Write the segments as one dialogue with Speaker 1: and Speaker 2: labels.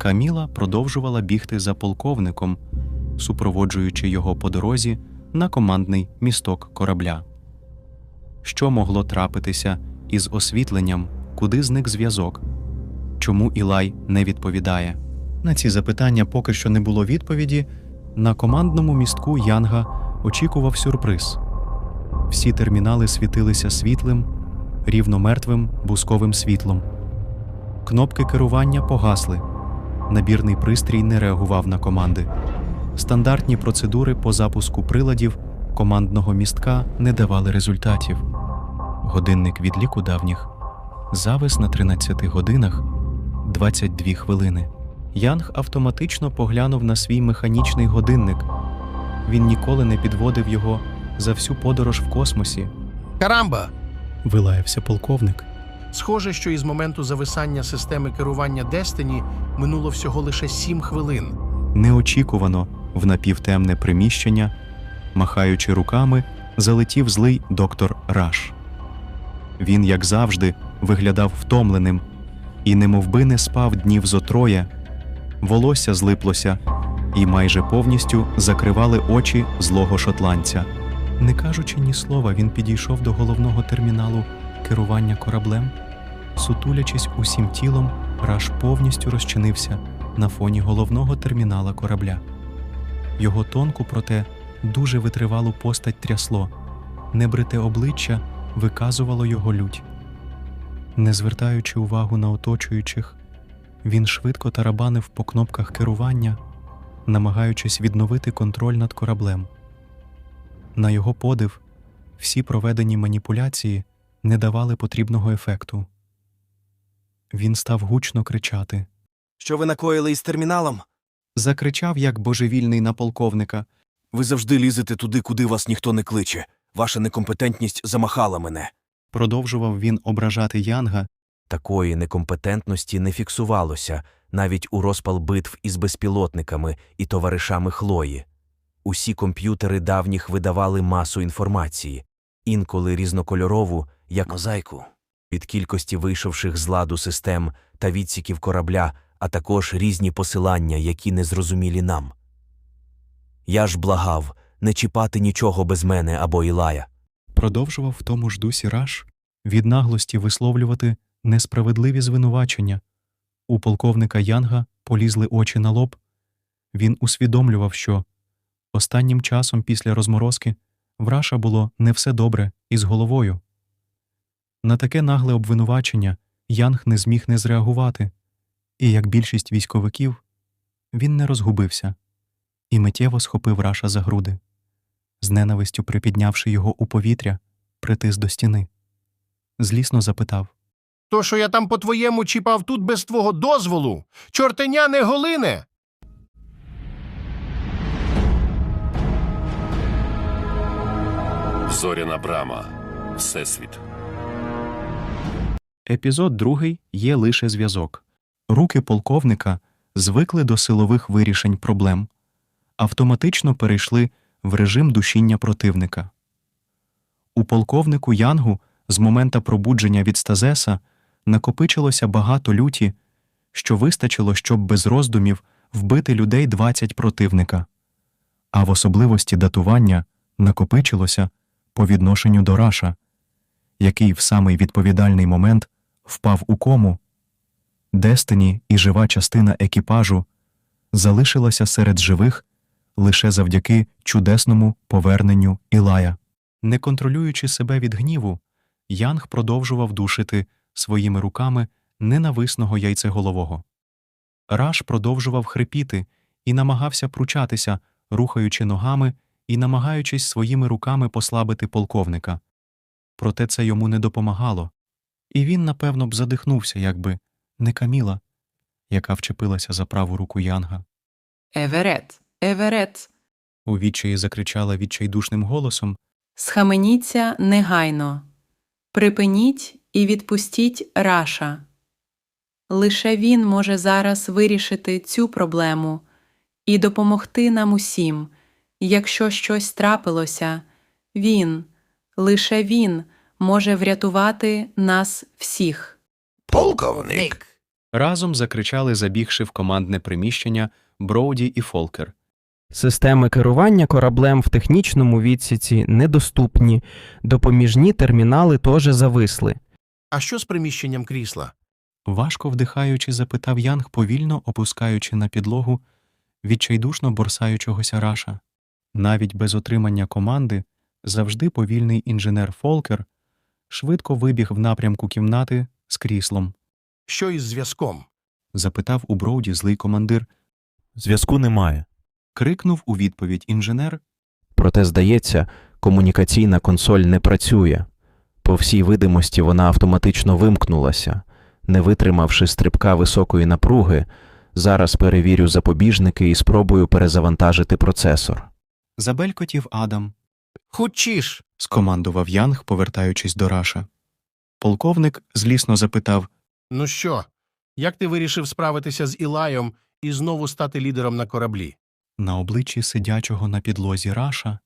Speaker 1: Каміла продовжувала бігти за полковником, супроводжуючи його по дорозі на командний місток корабля. Що могло трапитися із освітленням, куди зник зв'язок? Чому Ілай не відповідає? На ці запитання поки що не було відповіді. На командному містку Янга очікував сюрприз. Всі термінали світилися світлим, рівномертвим бусковим світлом. Кнопки керування погасли. Набірний пристрій не реагував на команди. Стандартні процедури по запуску приладів командного містка не давали результатів. Годинник відліку давніх завис на 13 годинах 22 хвилини. Янг автоматично поглянув на свій механічний годинник. Він ніколи не підводив його за всю подорож в космосі.
Speaker 2: Карамба!
Speaker 1: Вилаявся полковник.
Speaker 2: Схоже, що із моменту зависання системи керування Destiny минуло всього лише сім хвилин.
Speaker 1: Неочікувано в напівтемне приміщення, махаючи руками, залетів злий доктор Раш. Він, як завжди, виглядав втомленим і немовби не спав днів зо троє, волосся злиплося і майже повністю закривали очі злого шотландця. Не кажучи ні слова, він підійшов до головного терміналу керування кораблем. Сутулячись усім тілом, Раш повністю розчинився на фоні головного термінала корабля. Його тонку, проте дуже витривалу постать трясло, небрите обличчя виказувало його лють. Не звертаючи увагу на оточуючих, він швидко тарабанив по кнопках керування, намагаючись відновити контроль над кораблем. На його подив, всі проведені маніпуляції не давали потрібного ефекту. Він став гучно кричати.
Speaker 3: Що ви накоїли із терміналом?
Speaker 1: Закричав, як божевільний на полковника.
Speaker 3: Ви завжди лізете туди, куди вас ніхто не кличе. Ваша некомпетентність замахала мене.
Speaker 1: Продовжував він ображати Янга,
Speaker 3: Такої некомпетентності не фіксувалося навіть у розпал битв із безпілотниками і товаришами Хлої. Усі комп'ютери давніх видавали масу інформації, інколи різнокольорову, як мозаїку, від кількості вийшовших з ладу систем та відсіків корабля, а також різні посилання, які не зрозумілі нам. Я ж благав не чіпати нічого без мене або Ілая.
Speaker 1: продовжував в тому ж дусі Раш від наглості висловлювати несправедливі звинувачення. У полковника Янга полізли очі на лоб. Він усвідомлював, що останнім часом після розморозки в Раша було не все добре із головою. На таке нагле обвинувачення Янг не зміг не зреагувати, і, як більшість військовиків, він не розгубився і миттєво схопив Раша за груди з ненавистю припіднявши його у повітря, притис до стіни. Злісно запитав
Speaker 2: То, що я там по-твоєму чіпав тут без твого дозволу, чортеня не голине.
Speaker 4: Зоряна брама. Всесвіт.
Speaker 1: Епізод другий є лише зв'язок. Руки полковника звикли до силових вирішень проблем, автоматично перейшли в режим душіння противника. У полковнику Янгу з момента пробудження від стазеса накопичилося багато люті, що вистачило, щоб без роздумів вбити людей 20 противника, а в особливості датування накопичилося по відношенню до Раша, який в самий відповідальний момент впав у кому. Дестині і жива частина екіпажу залишилася серед живих лише завдяки чудесному поверненню Ілая. Не контролюючи себе від гніву, Янг продовжував душити своїми руками ненависного яйцеголового. Раш продовжував хрипіти і намагався пручатися, рухаючи ногами і намагаючись своїми руками послабити полковника. Проте це йому не допомагало, і він, напевно, б задихнувся, якби не Каміла, яка вчепилася за праву руку Янга.
Speaker 5: Еверет, Еверет,
Speaker 1: У відчаї закричала відчайдушним голосом,
Speaker 5: схаменіться негайно. Припиніть і відпустіть Раша. Лише він може зараз вирішити цю проблему і допомогти нам усім. Якщо щось трапилося, він, лише він може врятувати нас всіх.
Speaker 6: Полковник,
Speaker 1: Разом закричали, забігши в командне приміщення Броуді і Фолкер.
Speaker 6: Системи керування кораблем в технічному відсіці недоступні, допоміжні термінали теж зависли.
Speaker 2: А що з приміщенням крісла?
Speaker 1: Важко вдихаючи, запитав Янг, повільно опускаючи на підлогу відчайдушно борсаючогося раша. Навіть без отримання команди, завжди повільний інженер Фолкер швидко вибіг в напрямку кімнати з кріслом.
Speaker 2: Що із зв'язком?
Speaker 1: Запитав у Броуді злий командир.
Speaker 7: Зв'язку немає.
Speaker 1: Крикнув у відповідь інженер.
Speaker 3: Проте, здається, комунікаційна консоль не працює. По всій видимості, вона автоматично вимкнулася. Не витримавши стрибка високої напруги, зараз перевірю запобіжники і спробую перезавантажити процесор.
Speaker 1: Забелькотів Адам.
Speaker 2: Хучіш!
Speaker 1: скомандував Янг, повертаючись до Раша. Полковник злісно запитав
Speaker 2: Ну що, як ти вирішив справитися з Ілаєм і знову стати лідером на кораблі?
Speaker 1: на обличчі сидячого на підлозі Раша.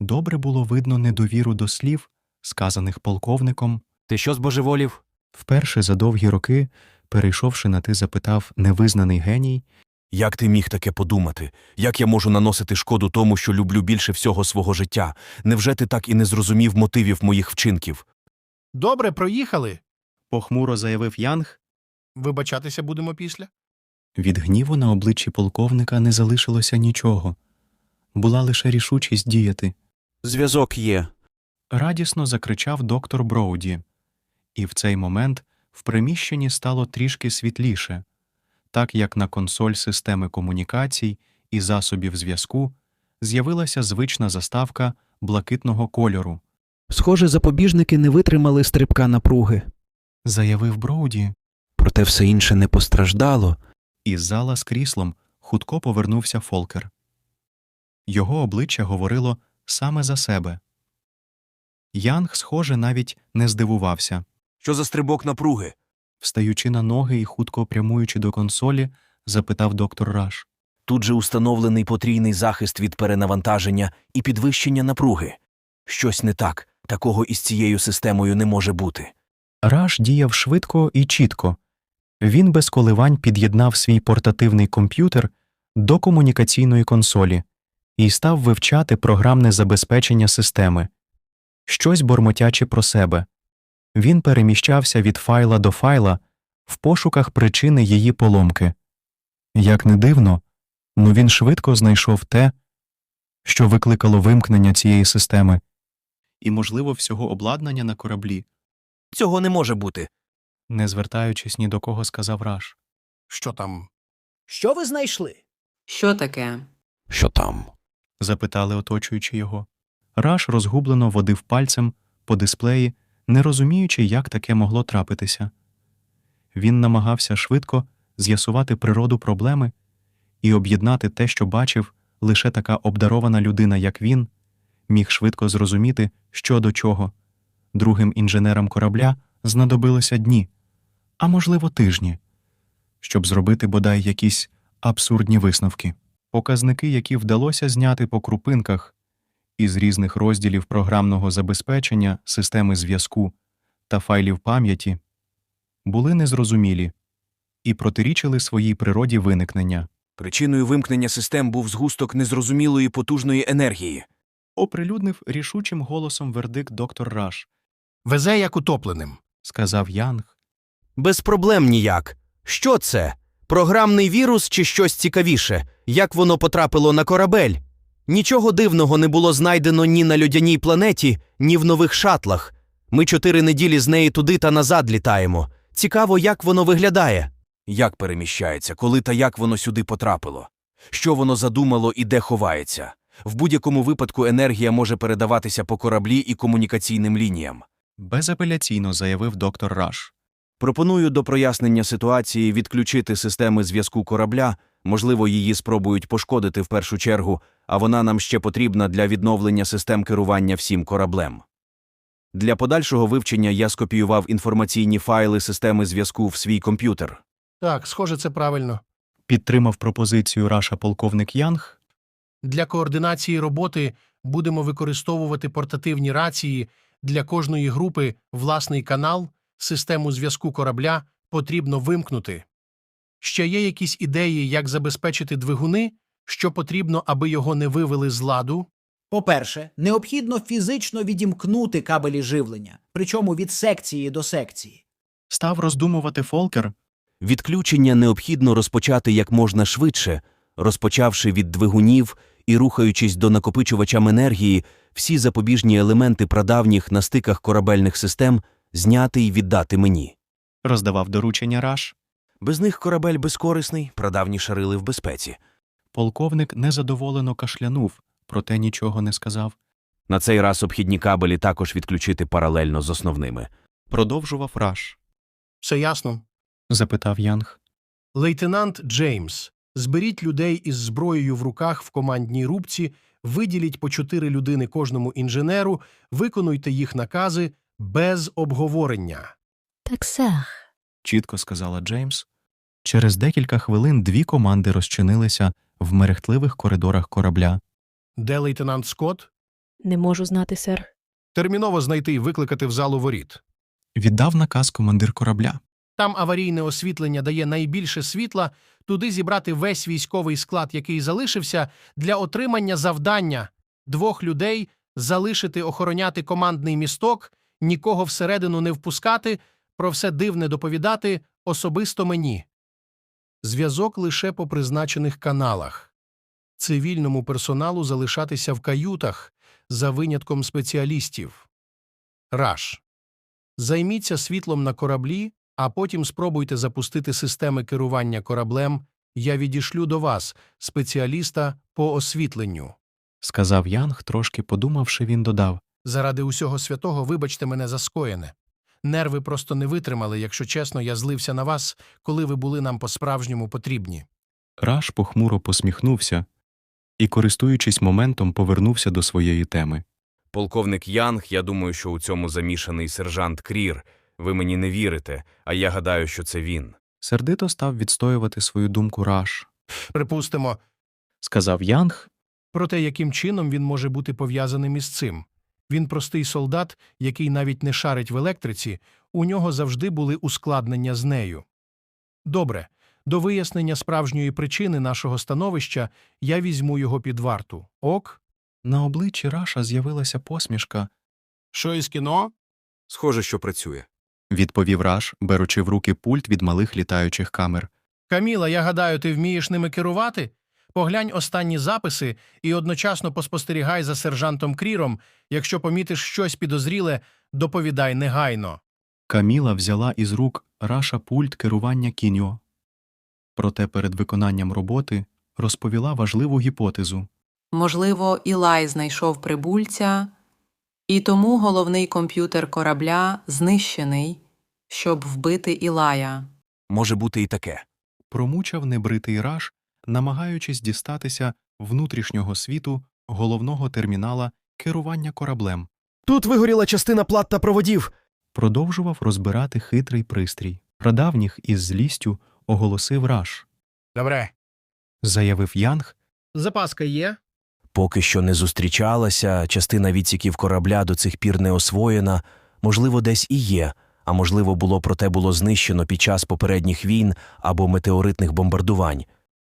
Speaker 1: Добре було видно недовіру до слів, сказаних полковником.
Speaker 3: Ти що збожеволів?
Speaker 1: Вперше за довгі роки, перейшовши на ти, запитав невизнаний геній,
Speaker 3: Як ти міг таке подумати? Як я можу наносити шкоду тому, що люблю більше всього свого життя? Невже ти так і не зрозумів мотивів моїх вчинків?
Speaker 2: Добре, проїхали.
Speaker 1: похмуро заявив Янг.
Speaker 2: Вибачатися будемо після?
Speaker 1: Від гніву на обличчі полковника не залишилося нічого. Була лише рішучість діяти.
Speaker 3: Зв'язок є.
Speaker 1: радісно закричав доктор Броуді. І в цей момент в приміщенні стало трішки світліше, так як на консоль системи комунікацій і засобів зв'язку з'явилася звична заставка блакитного кольору,
Speaker 8: Схоже, запобіжники не витримали стрибка напруги.
Speaker 1: заявив Броуді.
Speaker 3: Проте все інше не постраждало.
Speaker 1: Із зала з кріслом хутко повернувся Фолкер. Його обличчя говорило саме за себе. Янг, схоже, навіть не здивувався.
Speaker 3: Що за стрибок напруги?
Speaker 1: Встаючи на ноги і хутко прямуючи до консолі, запитав доктор Раш.
Speaker 3: Тут же установлений потрійний захист від перенавантаження і підвищення напруги. Щось не так, такого із цією системою не може бути.
Speaker 1: Раш діяв швидко і чітко. Він без коливань під'єднав свій портативний комп'ютер до комунікаційної консолі і став вивчати програмне забезпечення системи. Щось бормотячи про себе. Він переміщався від файла до файла в пошуках причини її поломки. Як не дивно, но він швидко знайшов те, що викликало вимкнення цієї системи, і, можливо, всього обладнання на кораблі.
Speaker 3: Цього не може бути.
Speaker 1: Не звертаючись ні до кого, сказав Раш.
Speaker 2: Що там?
Speaker 8: Що ви знайшли?
Speaker 5: Що таке?
Speaker 3: Що там?
Speaker 1: запитали, оточуючи його. Раш розгублено водив пальцем по дисплеї, не розуміючи, як таке могло трапитися. Він намагався швидко з'ясувати природу проблеми і об'єднати те, що бачив, лише така обдарована людина, як він, міг швидко зрозуміти, що до чого. Другим інженерам корабля знадобилося дні, а можливо, тижні, щоб зробити бодай якісь абсурдні висновки. Показники, які вдалося зняти по крупинках із різних розділів програмного забезпечення, системи зв'язку та файлів пам'яті, були незрозумілі і протирічили своїй природі виникнення.
Speaker 3: Причиною вимкнення систем був згусток незрозумілої потужної енергії.
Speaker 1: Оприлюднив рішучим голосом вердикт доктор Раш,
Speaker 2: Везе як утопленим.
Speaker 1: сказав Янг.
Speaker 9: Без проблем ніяк. Що це? Програмний вірус чи щось цікавіше? Як воно потрапило на корабель? Нічого дивного не було знайдено ні на льодяній планеті, ні в нових шатлах. Ми чотири неділі з неї туди та назад літаємо. Цікаво, як воно виглядає.
Speaker 3: Як переміщається, коли та як воно сюди потрапило? Що воно задумало і де ховається? В будь-якому випадку енергія може передаватися по кораблі і комунікаційним лініям.
Speaker 1: Безапеляційно заявив доктор Раш.
Speaker 3: Пропоную до прояснення ситуації відключити системи зв'язку корабля, можливо, її спробують пошкодити в першу чергу, а вона нам ще потрібна для відновлення систем керування всім кораблем. Для подальшого вивчення я скопіював інформаційні файли системи зв'язку в свій комп'ютер.
Speaker 2: Так, схоже, це правильно.
Speaker 1: Підтримав пропозицію Раша полковник Янг.
Speaker 2: Для координації роботи будемо використовувати портативні рації для кожної групи власний канал, систему зв'язку корабля, потрібно вимкнути. Ще є якісь ідеї, як забезпечити двигуни, що потрібно, аби його не вивели з ладу?
Speaker 10: По-перше, необхідно фізично відімкнути кабелі живлення, причому від секції до секції.
Speaker 1: Став роздумувати Фолкер.
Speaker 3: Відключення необхідно розпочати як можна швидше, розпочавши від двигунів і рухаючись до накопичувачам енергії, всі запобіжні елементи прадавніх на стиках корабельних систем зняти і віддати мені.
Speaker 1: Роздавав доручення Раш.
Speaker 3: Без них корабель безкорисний, прадавні шарили в безпеці.
Speaker 1: Полковник незадоволено кашлянув, проте нічого не сказав.
Speaker 3: На цей раз обхідні кабелі також відключити паралельно з основними.
Speaker 1: Продовжував Раш.
Speaker 2: Все ясно.
Speaker 1: Запитав Янг.
Speaker 2: Лейтенант Джеймс, зберіть людей із зброєю в руках в командній рубці, виділіть по чотири людини кожному інженеру, виконуйте їх накази без обговорення.
Speaker 11: Так, сер.
Speaker 1: чітко сказала Джеймс. Через декілька хвилин дві команди розчинилися в мерехтливих коридорах корабля.
Speaker 2: Де лейтенант Скотт?
Speaker 11: Не можу знати, сер.
Speaker 2: Терміново знайти і викликати в залу воріт.
Speaker 1: Віддав наказ командир корабля.
Speaker 2: Там аварійне освітлення дає найбільше світла, туди зібрати весь військовий склад, який залишився, для отримання завдання двох людей залишити охороняти командний місток, нікого всередину не впускати, про все дивне доповідати особисто мені. Зв'язок лише по призначених каналах. Цивільному персоналу залишатися в каютах за винятком спеціалістів. Раш. Займіться світлом на кораблі, а потім спробуйте запустити системи керування кораблем. Я відішлю до вас, спеціаліста по освітленню.
Speaker 1: Сказав Янг, трошки подумавши, він додав.
Speaker 2: Заради усього святого вибачте мене за скоєне. Нерви просто не витримали, якщо чесно, я злився на вас, коли ви були нам по-справжньому потрібні.
Speaker 1: Раш похмуро посміхнувся і, користуючись моментом, повернувся до своєї теми.
Speaker 3: Полковник Янг, я думаю, що у цьому замішаний сержант Крір. Ви мені не вірите, а я гадаю, що це він.
Speaker 1: Сердито став відстоювати свою думку Раш.
Speaker 2: Припустимо,
Speaker 1: Сказав Янг,
Speaker 2: про те, яким чином він може бути пов'язаним із цим. Він простий солдат, який навіть не шарить в електриці, у нього завжди були ускладнення з нею. Добре, до вияснення справжньої причини нашого становища я візьму його під варту. Ок?
Speaker 1: на обличчі Раша з'явилася посмішка,
Speaker 2: Що із кіно?
Speaker 3: Схоже, що працює.
Speaker 1: відповів Раш, беручи в руки пульт від малих літаючих камер.
Speaker 2: Каміла, я гадаю, ти вмієш ними керувати? Поглянь останні записи і одночасно поспостерігай за сержантом Кріром. Якщо помітиш щось підозріле, доповідай негайно.
Speaker 1: Каміла взяла із рук Раша пульт керування кіньо. Проте перед виконанням роботи розповіла важливу гіпотезу.
Speaker 5: Можливо, Ілай знайшов прибульця, і тому головний комп'ютер корабля знищений, щоб вбити Ілая.
Speaker 3: Може бути і таке.
Speaker 1: Промучав небритий Раш, намагаючись дістатися внутрішнього світу головного термінала керування кораблем.
Speaker 9: Тут вигоріла частина плат та проводів.
Speaker 1: Продовжував розбирати хитрий пристрій. Прадавніх із злістю оголосив Раш.
Speaker 2: Добре.
Speaker 1: Заявив Янг,
Speaker 2: Запаска є?
Speaker 3: Поки що не зустрічалася, частина відсіків корабля до цих пір не освоєна, можливо, десь і є, а можливо, було проте було знищено під час попередніх війн або метеоритних бомбардувань.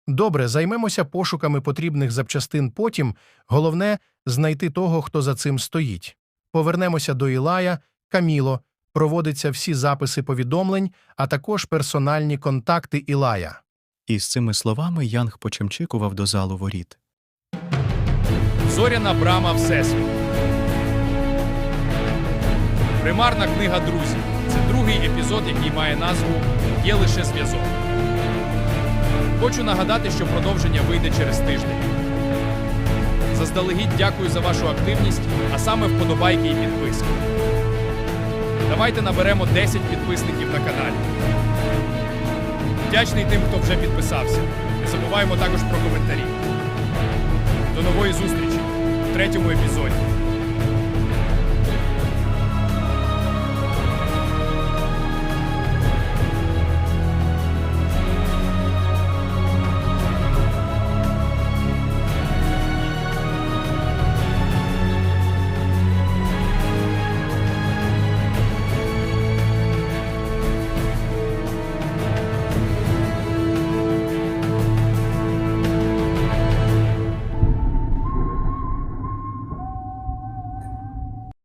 Speaker 2: Добре, займемося пошуками потрібних запчастин потім. Головне знайти того, хто за цим стоїть. Повернемося до Ілая, Каміло, проводяться всі записи повідомлень, а також персональні контакти Ілая.
Speaker 1: і з цими словами Янг почемчикував до залу воріт.
Speaker 12: Зоряна брама Всесвіту. Примарна книга друзів. Це другий епізод, який має назву Є лише зв'язок. Хочу нагадати, що продовження вийде через тиждень. Заздалегідь дякую за вашу активність, а саме вподобайки і підписки. Давайте наберемо 10 підписників на каналі. Вдячний тим, хто вже підписався. Не забуваємо також про коментарі. До нової зустрічі в третьому епізоді.